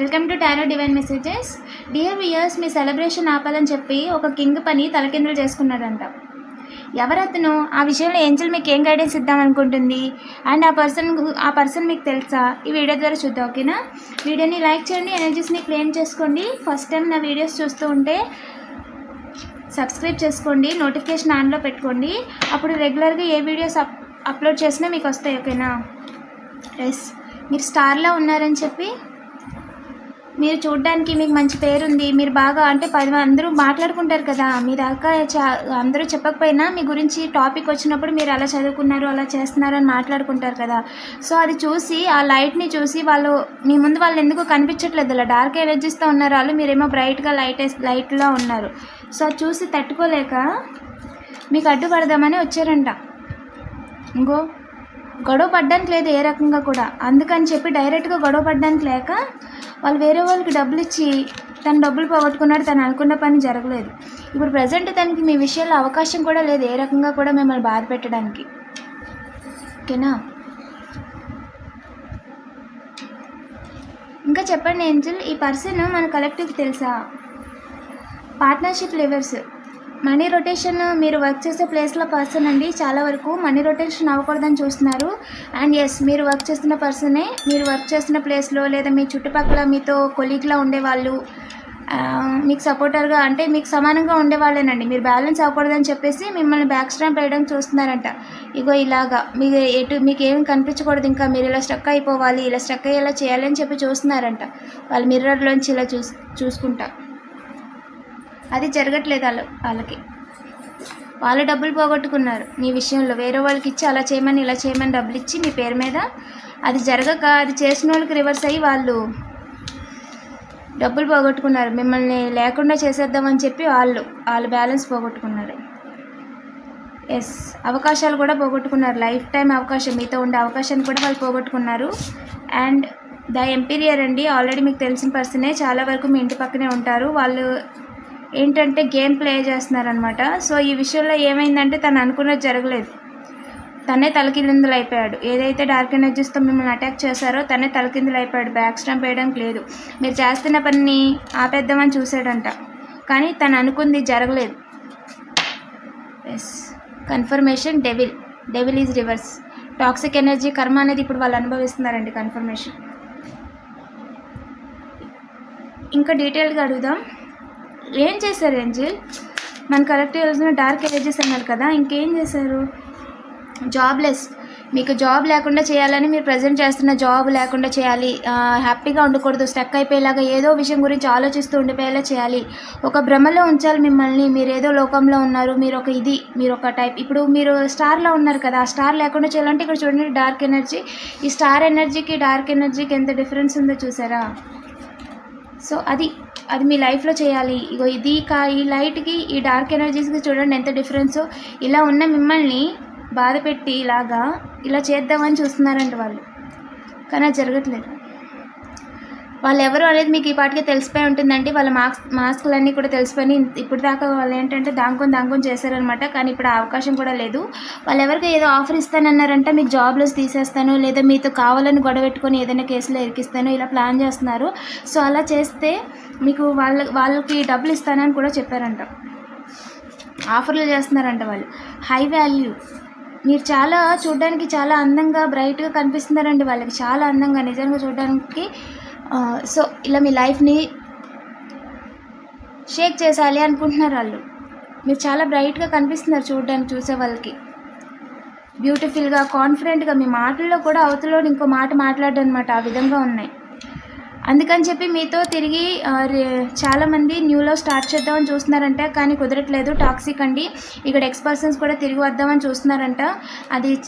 Welcome to tarot divine messages. Dear viewers me celebration ఆపాలని చెప్పి ఒక కింగ్ పని తలకిందులు చేసుకున్నాడంట. ఎవరతను? ఆ విషయంలో ఏంజల్ మీకు ఏం గైడెన్స్ ఇద్దామనుకుంటుంది? అండ్ ఆ పర్సన్ ఆ పర్సన్ మీకు తెలుసా? ఈ వీడియో ద్వారా చూద్దాం ఓకేనా? వీడియోని లైక్ చేయండి ఎనర్జీస్ని క్లెయిమ్ చేసుకోండి. ఫస్ట్ టైం నా వీడియోస్ చూస్తూ ఉంటే సబ్స్క్రైబ్ చేసుకోండి నోటిఫికేషన్ ఆన్లో పెట్టుకోండి. అప్పుడు రెగ్యులర్గా ఏ వీడియోస్ అప్ అప్లోడ్ చేసినా మీకు వస్తాయి ఓకేనా? ఎస్ మీరు స్టార్లో ఉన్నారని చెప్పి మీరు చూడడానికి మీకు మంచి పేరుంది మీరు బాగా అంటే పది అందరూ మాట్లాడుకుంటారు కదా. మీ దాకా చా అందరూ చెప్పకపోయినా మీ గురించి టాపిక్ వచ్చినప్పుడు మీరు అలా చదువుకున్నారు అలా చేస్తున్నారు అని మాట్లాడుకుంటారు కదా. సో అది చూసి ఆ లైట్ని చూసి వాళ్ళు మీ ముందు వాళ్ళు ఎందుకు కనిపించట్లేదు? అలా డార్క్ ఎనర్జీస్తో ఉన్నారు వాళ్ళు మీరేమో బ్రైట్గా లైట్ లైట్లో ఉన్నారు. సో అది చూసి తట్టుకోలేక మీకు అడ్డుపడదామని వచ్చారంట. ఇంకో గొడవ పడ్డానికి లేదు ఏ రకంగా కూడా. అందుకని చెప్పి డైరెక్ట్గా గొడవ పడ్డానికి లేక వాళ్ళు వేరే వాళ్ళకి డబ్బులు ఇచ్చి తను డబ్బులు పోగొట్టుకున్నాడు తను అనుకున్న పని జరగలేదు. ఇప్పుడు ప్రజెంట్ తనకి మీ విషయంలో అవకాశం కూడా లేదు ఏ రకంగా కూడా మిమ్మల్ని బాధ పెట్టడానికి. ఓకేనా? ఇంకా చెప్పండి ఏంజల్ ఈ పర్సన్ మన కలెక్టివ్ తెలుసా? పార్ట్నర్షిప్ లివర్స్ మనీ రొటేషన్ మీరు వర్క్ చేసే ప్లేస్లో పర్సన్ అండి. చాలా వరకు మనీ రొటేషన్ అవ్వకూడదని చూస్తున్నారు. అండ్ ఎస్ మీరు వర్క్ చేస్తున్న పర్సనే మీరు వర్క్ చేస్తున్న ప్లేస్లో లేదా మీ చుట్టుపక్కల మీతో కొలీగ్లా ఉండేవాళ్ళు మీకు సపోర్టర్గా అంటే మీకు సమానంగా ఉండేవాళ్ళేనండి. మీరు బ్యాలెన్స్ అవ్వకూడదని చెప్పేసి మిమ్మల్ని బ్యాక్ స్టాంప్ వేయడం చూస్తున్నారంట. ఇగో ఇలాగా మీకు ఎటు మీకు ఏం కనిపించకూడదు ఇంకా మీరు ఇలా స్టక్ అయిపోవాలి ఇలా స్టక్ అయ్యేలా చేయాలి అని చెప్పి చూస్తున్నారంట. వాళ్ళు మిర్రర్లోంచి ఇలా చూస్ చూసుకుంటా. అది జరగట్లేదు వాళ్ళ వాళ్ళకి. వాళ్ళు డబ్బులు పోగొట్టుకున్నారు మీ విషయంలో. వేరే వాళ్ళకి ఇచ్చి అలా చేయమని ఇలా చేయమని డబ్బులు ఇచ్చి మీ పేరు మీద అది జరగక అది చేసిన వాళ్ళకి రివర్స్ అయ్యి వాళ్ళు డబ్బులు పోగొట్టుకున్నారు. మిమ్మల్ని లేకుండా చేసేద్దామని చెప్పి వాళ్ళు వాళ్ళు బ్యాలెన్స్ పోగొట్టుకున్నారు. ఎస్ అవకాశాలు కూడా పోగొట్టుకున్నారు. లైఫ్ టైం అవకాశం మీతో ఉండే అవకాశాన్ని కూడా వాళ్ళు పోగొట్టుకున్నారు. అండ్ ద ఎంపీరియర్ అండి ఆల్రెడీ మీకు తెలిసిన పర్సనే చాలా వరకు మీ ఇంటి పక్కనే ఉంటారు. వాళ్ళు ఏంటంటే గేమ్ ప్లే చేస్తున్నారనమాట సో ఈ విషయంలో ఏమైందంటే తను అనుకున్నది జరగలేదు. తనే తలకిందులు అయిపోయాడు ఏదైతే డార్క్ ఎనర్జీస్తో మిమ్మల్ని అటాక్ చేశారో తనే తలకిందులు అయిపోయాడు బ్యాక్ స్టాంప్ వేయడానికి లేదు. మీరు చేస్తున్న పనిని ఆపేద్దామని చూశాడంట. కానీ తను అనుకుంది జరగలేదు. Yes confirmation devil devil is reversed toxic energy కర్మ అనేది ఇప్పుడు వాళ్ళు అనుభవిస్తున్నారండి. కన్ఫర్మేషన్ ఇంకా డీటెయిల్గా అడుగుదాం. ఏం చేశారు ఏంజిల్ మన కరెక్ట్ తెలిసిన డార్క్ ఎనర్జీస్ అన్నారు కదా ఇంకేం చేశారు? జాబ్లెస్ మీకు జాబ్ లేకుండా చేయాలని మీరు ప్రజెంట్ చేస్తున్న జాబ్ లేకుండా చేయాలి. హ్యాపీగా ఉండకూడదు స్టక్ అయిపోయేలాగా ఏదో విషయం గురించి ఆలోచిస్తూ ఉండిపోయేలా చేయాలి. ఒక భ్రమలో ఉంచాలి మిమ్మల్ని. మీరు ఏదో లోకంలో ఉన్నారు మీరు ఒక ఇది మీరు ఒక టైప్ ఇప్పుడు మీరు స్టార్లో ఉన్నారు కదా ఆ స్టార్ లేకుండా చేయాలంటే ఇక్కడ చూడండి డార్క్ ఎనర్జీ ఈ స్టార్ ఎనర్జీకి డార్క్ ఎనర్జీకి ఎంత డిఫరెన్స్ ఉందో చూసారా? సో అది అది మీ లైఫ్లో చేయాలి. ఇగో ఇది కా ఈ లైట్కి ఈ డార్క్ ఎనర్జీస్కి చూడండి ఎంత డిఫరెన్సో. ఇలా ఉన్న మిమ్మల్ని బాధ పెట్టి ఇలాగా ఇలా చేద్దామని చూస్తున్నారంట వాళ్ళు. కానీ అది జరగట్లేదు. వాళ్ళు ఎవరు అనేది మీకు ఈ పాటికి తెలిసిపోయి ఉంటుందండి. వాళ్ళ మాస్క్ మాస్కులన్నీ కూడా తెలిసిపోయి ఇప్పుడు దాకా వాళ్ళు ఏంటంటే దాంకొని దాంకొని చేశారనమాట. కానీ ఇప్పుడు అవకాశం కూడా లేదు. వాళ్ళు ఎవరికి ఏదో ఆఫర్ ఇస్తానన్నారంటే మీకు జాబ్లో తీసేస్తాను లేదా మీతో కావాలని గొడవెట్టుకొని ఏదైనా కేసులో ఇరికిస్తాను ఇలా ప్లాన్ చేస్తున్నారు. సో అలా చేస్తే మీకు వాళ్ళ వాళ్ళకి డబ్బులు ఇస్తానని కూడా చెప్పారంట. ఆఫర్లు చేస్తున్నారంట వాళ్ళు. High value. మీరు చాలా చూడడానికి చాలా అందంగా బ్రైట్గా కనిపిస్తున్నారండి వాళ్ళకి. చాలా అందంగా నిజంగా చూడడానికి సో ఇలా మీ లైఫ్ని షేక్ చేసాలి అనుకుంటున్నారు వాళ్ళు. మీరు చాలా బ్రైట్గా కనిపిస్తున్నారు చూడడానికి చూసే వాళ్ళకి. బ్యూటిఫుల్గా కాన్ఫిడెంట్గా మీ మాటల్లో కూడా అవతలో ఇంకో మాట మాట్లాడడం అనమాట ఆ విధంగా ఉన్నాయి. అందుకని చెప్పి మీతో తిరిగి ఆ, రే- చాలామంది న్యూలో స్టార్ట్ చేద్దామని చూస్తున్నారంట కానీ కుదరట్లేదు. టాక్సిక్ అండి. ఇక్కడ ఎక్స్ పర్సన్స్ కూడా తిరిగి వద్దామని చూస్తున్నారంట. అది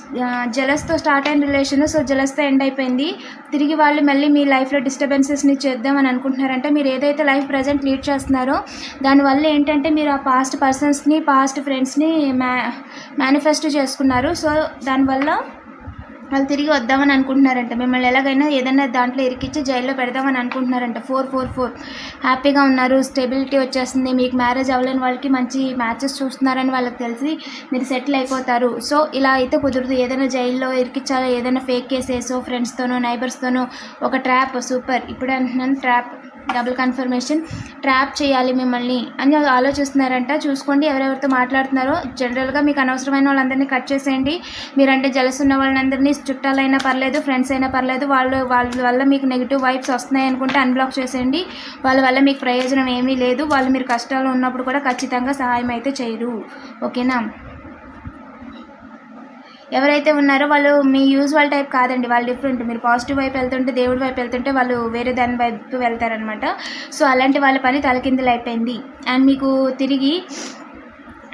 జలస్తో స్టార్ట్ అయిన రిలేషన్ సో జలస్తో ఎండ్ అయిపోయింది. తిరిగి వాళ్ళు మళ్ళీ మీ లైఫ్లో డిస్టర్బెన్సెస్ని చేద్దామని అనుకుంటున్నారంట. మీరు ఏదైతే లైఫ్ ప్రజెంట్ లీడ్ చేస్తున్నారో దానివల్ల ఏంటంటే మీరు ఆ పాస్ట్ పర్సన్స్ని పాస్ట్ ఫ్రెండ్స్ని మ్యా మేనిఫెస్టో చేసుకున్నారు. సో దానివల్ల వాళ్ళు తిరిగి వద్దామని అనుకుంటున్నారంట. మిమ్మల్ని ఎలాగైనా ఏదైనా దాంట్లో ఇరికిచ్చి జైల్లో పెడదామని అనుకుంటున్నారంట. Four four four. హ్యాపీగా ఉన్నారు. స్టెబిలిటీ వచ్చేస్తుంది. మీకు మ్యారేజ్ అవ్వలేని వాళ్ళకి మంచి మ్యాచెస్ చూస్తున్నారని వాళ్ళకి తెలిసి మీరు సెటిల్ అయిపోతారు. సో ఇలా అయితే కుదరదు. ఏదైనా జైల్లో ఇరికిచ్చాలో ఏదైనా ఫేక్ కేసేసో ఫ్రెండ్స్తోనో నైబర్స్తోనో ఒక ట్రాప్. సూపర్. ఇప్పుడే అంటున్నాను ట్రాప్ డబుల్ కన్ఫర్మేషన్ ట్రాప్ చేయాలి మిమ్మల్ని అని ఆలోచిస్తున్నారంట. చూసుకోండి ఎవరెవరితో మాట్లాడుతున్నారో. జనరల్గా మీకు అనవసరమైన వాళ్ళందరినీ కట్ చేసేయండి. మీరంటే జలస్ ఉన్న వాళ్ళందరినీ చుట్టాలైనా పర్లేదు ఫ్రెండ్స్ అయినా పర్లేదు వాళ్ళు వాళ్ళ వల్ల మీకు నెగిటివ్ వైబ్స్ వస్తున్నాయి అనుకుంటే అన్బ్లాక్ చేసేయండి. వాళ్ళ వల్ల మీకు ప్రయోజనం ఏమీ లేదు. వాళ్ళు మీరు కష్టాలు ఉన్నప్పుడు కూడా ఖచ్చితంగా సహాయం అయితే చేయరు. ఓకేనా ఎవరైతే ఉన్నారో వాళ్ళు మీ యూజువల్ టైప్ కాదండి. వాళ్ళు డిఫరెంట్ మీరు పాజిటివ్ వైపు వెళ్తుంటే దేవుడి వైపు వెళ్తుంటే వాళ్ళు వేరే దాని వైపు వెళ్తారనమాట సో అలాంటి వాళ్ళ పని తలకిందులు అయిపోయింది. అండ్ మీకు తిరిగి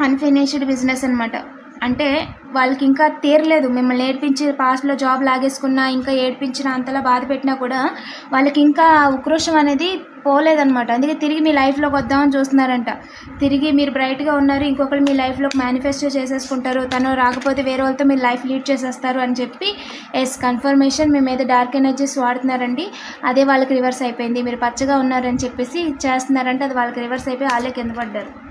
అన్ఫినిష్డ్ బిజినెస్ అనమాట అంటే వాళ్ళకి ఇంకా తీరలేదు. మిమ్మల్ని ఏడ్పించి పాస్ట్లో జాబ్ లాగేసుకున్నా ఇంకా ఏడ్పించిన అంతలా బాధ పెట్టినా కూడా వాళ్ళకి ఇంకా ఉక్రోషం అనేది పోలేదనమాట అందుకే తిరిగి మీ లైఫ్లోకి వద్దామని చూస్తున్నారంట. తిరిగి మీరు బ్రైట్గా ఉన్నారు ఇంకొకరు మీ లైఫ్లోకి మేనిఫెస్టో చేసేసుకుంటారు తను రాకపోతే వేరే వాళ్ళతో మీరు లైఫ్ లీడ్ చేసేస్తారు అని చెప్పి ఎస్ కన్ఫర్మేషన్ మీ మీద డార్క్ ఎనర్జీస్ వాడుతున్నారండి. అదే వాళ్ళకి రివర్స్ అయిపోయింది. మీరు పచ్చగా ఉన్నారని చెప్పేసి చేస్తున్నారంటే అది వాళ్ళకి రివర్స్ అయిపోయి వాళ్ళే కింద పడ్డారు.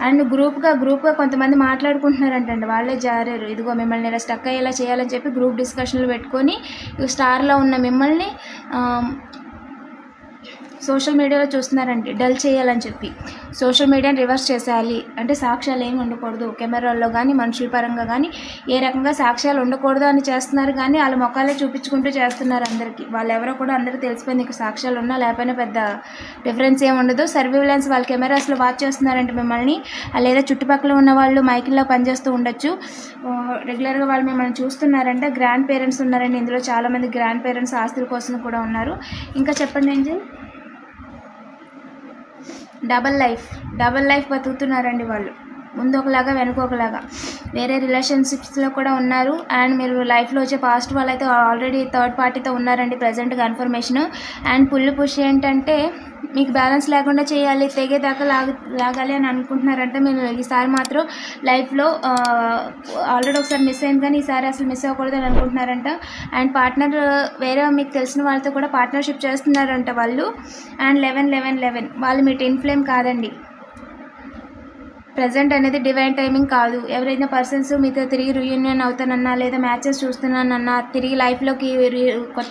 అండ్ గ్రూప్గా గ్రూప్గా కొంతమంది మాట్లాడుకుంటున్నారంటండి. వాళ్ళే జారారు. ఇదిగో మిమ్మల్ని ఇలా స్టక్ అయ్యేలా చేయాలని చెప్పి గ్రూప్ డిస్కషన్లు పెట్టుకొని స్టార్లో ఉన్న మిమ్మల్ని సోషల్ మీడియాలో చూస్తున్నారండి డల్ చేయాలని చెప్పి. సోషల్ మీడియాని రివర్స్ చేసేయాలి. అంటే సాక్ష్యాలు ఏమి ఉండకూడదు. కెమెరాల్లో కానీ మనుషుల పరంగా కానీ ఏ రకంగా సాక్ష్యాలు ఉండకూడదు అని చేస్తున్నారు కానీ వాళ్ళ మొక్కలే చూపించుకుంటూ చేస్తున్నారు అందరికీ. వాళ్ళు ఎవరో కూడా అందరికీ తెలిసిపోయింది నీకు సాక్ష్యాలు ఉన్నా లేకపోయినా పెద్ద డిఫరెన్స్ ఏమి ఉండదు. సర్వీలెన్స్ వాళ్ళ కెమెరాస్లో వాచ్ చేస్తున్నారంటే మిమ్మల్ని లేదా చుట్టుపక్కల ఉన్న వాళ్ళు మైకిల్లో పనిచేస్తూ ఉండొచ్చు. రెగ్యులర్గా వాళ్ళు మిమ్మల్ని చూస్తున్నారంటే గ్రాండ్ పేరెంట్స్ ఉన్నారండి. ఇందులో చాలామంది గ్రాండ్ పేరెంట్స్ ఆస్తుల కోసం కూడా ఉన్నారు. ఇంకా చెప్పండి angel? Double life double life బతుకుతున్నారండి వాళ్ళు. ముందు ఒకలాగా వెనుక ఒకలాగా వేరే రిలేషన్షిప్స్లో కూడా ఉన్నారు. అండ్ మీరు లైఫ్లో వచ్చే పాస్ట్ వాళ్ళు అయితే ఆల్రెడీ థర్డ్ పార్టీతో ఉన్నారండి present confirmation. And pull push ఏంటంటే మీకు బ్యాలెన్స్ లేకుండా చేయాలి తెగేదాకా లాగ లాగాలి అని అనుకుంటున్నారంటే మీరు ఈసారి మాత్రం లైఫ్లో ఆల్రెడీ ఒకసారి మిస్ అయింది కానీ ఈసారి అసలు మిస్ అవ్వకూడదు అని అనుకుంటున్నారంట. అండ్ పార్ట్నర్ వేరే మీకు తెలిసిన వాళ్ళతో కూడా పార్ట్నర్షిప్ చేస్తున్నారంట వాళ్ళు. అండ్ లెవెన్ లెవెన్ లెవెన్ వాళ్ళు మీ టిన్ ఫ్లేమ్ కాదండి. ప్రజెంట్ అనేది డివైన్ టైమింగ్ కాదు. ఎవరైనా పర్సన్స్ మీతో తిరిగి రీయూనియన్ అవుతానన్నా లేదా మ్యాచెస్ చూస్తున్నానన్నా తిరిగి లైఫ్లోకి కొత్త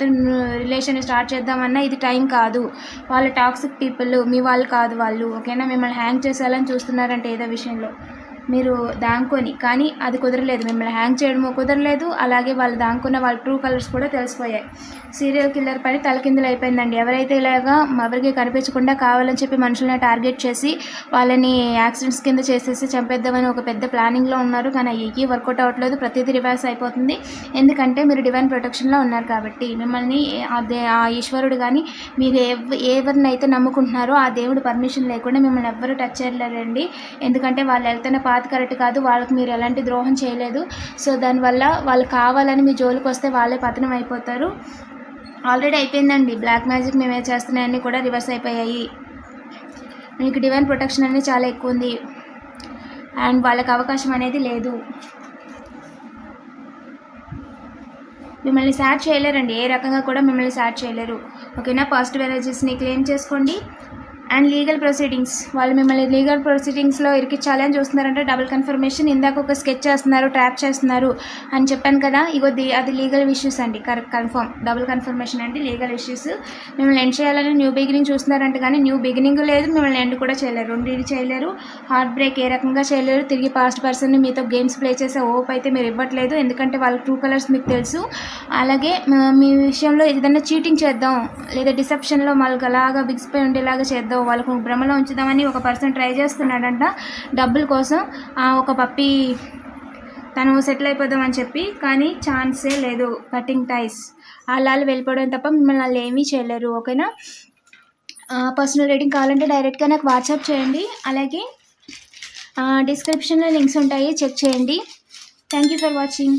రిలేషన్ స్టార్ట్ చేద్దామన్నా ఇది టైం కాదు. వాళ్ళు టాక్సిక్ పీపుల్ మీ వాళ్ళు కాదు వాళ్ళు. ఓకేనా? మిమ్మల్ని హ్యాంగ్ చేసేయాలని చూస్తున్నారంటే ఏదో విషయంలో. మీరు దాంకొని కానీ అది కుదరలేదు. మిమ్మల్ని హ్యాంగ్ చేయడము కుదరలేదు. అలాగే వాళ్ళు దాంకున్న వాళ్ళ ట్రూ కలర్స్ కూడా తెలిసిపోయాయి. సీరియల్ కిల్లర్ పని తలకిందులు అయిపోయిందండి. ఎవరైతే ఇలాగా ఎవరికి కనిపించకుండా కావాలని చెప్పి మనుషుల్ని టార్గెట్ చేసి వాళ్ళని యాక్సిడెంట్స్ కింద చేసేసి చంపేద్దామని ఒక పెద్ద ప్లానింగ్లో ఉన్నారు. కానీ అవి వర్కౌట్ అవ్వట్లేదు. ప్రతిదీ రివర్స్ అయిపోతుంది. ఎందుకంటే మీరు డివైన్ ప్రొటెక్షన్లో ఉన్నారు కాబట్టి. మిమ్మల్ని అదే ఆ ఈశ్వరుడు కానీ మీరు ఎవ ఎవరినైతే నమ్ముకుంటున్నారో ఆ దేవుడు పర్మిషన్ లేకుండా మిమ్మల్ని ఎవ్వరూ టచ్ చేయలేరండి. ఎందుకంటే వాళ్ళు వెళ్తున్న పాత కరెక్ట్ కాదు వాళ్ళకి మీరు ఎలాంటి ద్రోహం చేయలేదు. సో దానివల్ల వాళ్ళు కావాలని మీ జోలికి వస్తే వాళ్ళే పతనం అయిపోతారు. ఆల్రెడీ అయిపోయిందండి. బ్లాక్ మ్యాజిక్ మేమే చేస్తున్నాయన్నీ కూడా రివర్స్ అయిపోయాయి. మీకు డివైన్ ప్రొటెక్షన్ అనేది చాలా ఎక్కువ ఉంది. అండ్ వాళ్ళకి అవకాశం అనేది లేదు. మిమ్మల్ని సాడ్ చేయలేరండి. ఏ రకంగా కూడా మిమ్మల్ని సాడ్ చేయలేరు. ఓకేనా? పాజిటివ్ ఎనర్జీస్ని క్లెయిమ్ చేసుకోండి. And legal proceedings. వాళ్ళు మిమ్మల్ని లీగల్ ప్రొసీడింగ్స్లో ఇరికించాలని అని చూస్తున్నారంటే డబుల్ కన్ఫర్మేషన్ ఇందాక ఒక స్కెచ్ చేస్తున్నారు ట్రాప్ చేస్తున్నారు అని చెప్పాను కదా ఇగో ది అది లీగల్ ఇష్యూస్ అండి. కరెక్ట్ కన్ఫర్మ్ డబుల్ కన్ఫర్మేషన్ అంటే లీగల్ ఇష్యూస్. మిమ్మల్ని ఎండ్ చేయాలని న్యూ బిగినింగ్ చూస్తున్నారంటే కానీ న్యూ బిగినింగ్ లేదు మిమ్మల్ని ఎండ్ కూడా చేయలేరు. రెండు చేయలేరు. హార్ట్ బ్రేక్ ఏ రకంగా చేయలేరు. తిరిగి పాస్ట్ పర్సన్ని మీతో గేమ్స్ ప్లే చేసే ఓప్ అయితే మీరు ఇవ్వట్లేదు. ఎందుకంటే వాళ్ళ ట్రూ కలర్స్ మీకు తెలుసు. అలాగే మీ విషయంలో ఏదైనా చీటింగ్ చేద్దాం లేదా డిసెప్షన్లో మళ్ళీ అలాగా బిగ్స్పై ఉండేలాగా చేద్దాం వాళ్ళకు భ్రమలో ఉంచుదామని ఒక పర్సన్ ట్రై చేస్తున్నాడంట. డబ్బుల కోసం ఒక పప్పి తను సెటిల్ అయిపోదామని చెప్పి కానీ ఛాన్సే లేదు కటింగ్ టైస్. అలా వెళ్ళిపోవడం తప్ప మిమ్మల్ని వాళ్ళు ఏమీ చేయలేరు ఓకేనా? పర్సనల్ రేటింగ్ కావాలంటే డైరెక్ట్గా నాకు వాట్సాప్ చేయండి. అలాగే డిస్క్రిప్షన్లో లింక్స్ ఉంటాయి చెక్ చేయండి. Thank you for watching.